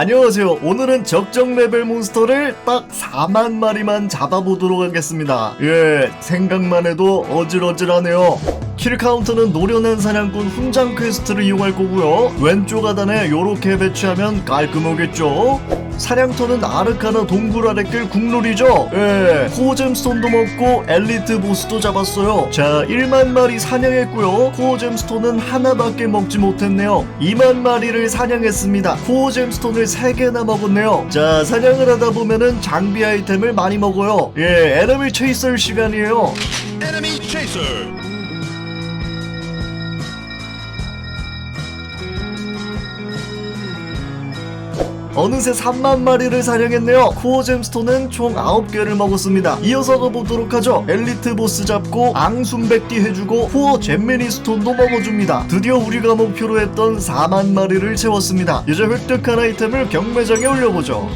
안녕하세요. 오늘은 적정 레벨 몬스터를 딱 4만 마리만 잡아보도록 하겠습니다. 예, 생각만 해도 어질어질하네요. 킬 카운터는 노련한 사냥꾼 훈장 퀘스트를 이용할 거고요. 왼쪽 하단에 요렇게 배치하면 깔끔하겠죠? 사냥터는 아르카나 동굴 아래 길 국룰이죠. 예, 코어잼스톤도 먹고 엘리트 보스도 잡았어요. 자, 1만 마리 사냥했고요. 코어잼스톤은 하나밖에 먹지 못했네요. 2만 마리를 사냥했습니다. 코어잼스톤을 3개나 먹었네요. 자, 사냥을 하다 보면은 장비 아이템을 많이 먹어요. 예, 에너미 체이서 시간이에요. Enemy Chaser. 어느새 3만 마리를 사냥했네요. 코어 잼스톤은 총 9개를 먹었습니다. 이어서 가보도록 하죠. 엘리트 보스 잡고 앙순백기 해주고 코어 잼미니 스톤도 먹어줍니다. 드디어 우리가 목표로 했던 4만 마리를 채웠습니다. 이제 획득한 아이템을 경매장에 올려보죠.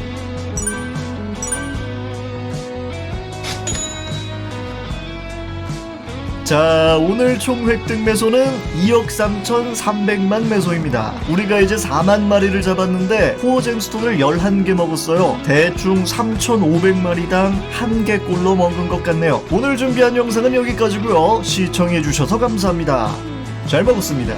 자 오늘 총 획득 매소는 2억 3,300만 매소입니다. 우리가 이제 4만 마리를 잡았는데 코어 잼스톤을 11개 먹었어요. 대충 3,500마리당 1개 꼴로 먹은 것 같네요. 오늘 준비한 영상은 여기까지고요. 시청해주셔서 감사합니다. 잘 먹었습니다